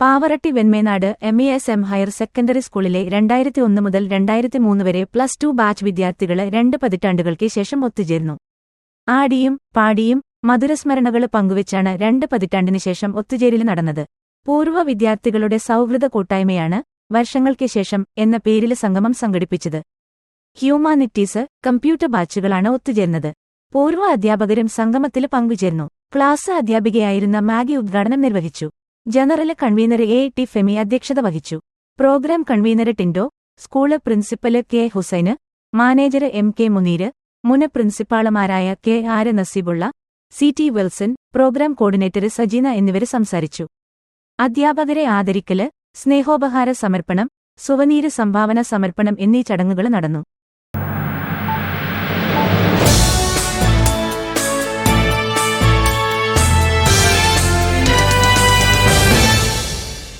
Pavaratty Venmenad M E S M higher secondary സ്കൂളിലെ രണ്ടായിരത്തി ഒന്ന് മുതൽ രണ്ടായിരത്തി മൂന്ന് വരെ പ്ലസ് ടു ബാച്ച് വിദ്യാർത്ഥികളെ രണ്ട് പതിറ്റാണ്ടുകൾക്ക് ശേഷം ഒത്തുചേർന്നു. ആടിയും പാടിയും മധുരസ്മരണകൾ പങ്കുവച്ചാണ് രണ്ട് പതിറ്റാണ്ടിനു ശേഷം ഒത്തുചേരൽ നടന്നത്. പൂർവ വിദ്യാർത്ഥികളുടെ സൗഹൃദ കൂട്ടായ്മയാണ് വർഷങ്ങൾക്ക് ശേഷം എന്ന പേരിൽ സംഗമം സംഘടിപ്പിച്ചത്. ഹ്യൂമാനിറ്റീസ് കമ്പ്യൂട്ടർ ബാച്ചുകളാണ് ഒത്തുചേർന്നത്. പൂർവ അധ്യാപകരും സംഗമത്തിൽ പങ്കുചേർന്നു. ക്ലാസ് അധ്യാപികയായിരുന്ന മാഗി ഉദ്ഘാടനം നിർവഹിച്ചു. General convener A T Femi അധ്യക്ഷത വഹിച്ചു. Programme convener Tindo school principal K Hussain manager M K Muneer മുന പ്രിൻസിപ്പാളമാരായ K R Naseebulla C T Wilson programme coordinator Sajeena എന്നിവര് സംസാരിച്ചു. അധ്യാപകരെ ആദരിക്കൽ സ്നേഹോപഹാര സമർപ്പണം സുവനീര് സംഭാവന സമർപ്പണം എന്നീ ചടങ്ങുകൾ നടന്നു.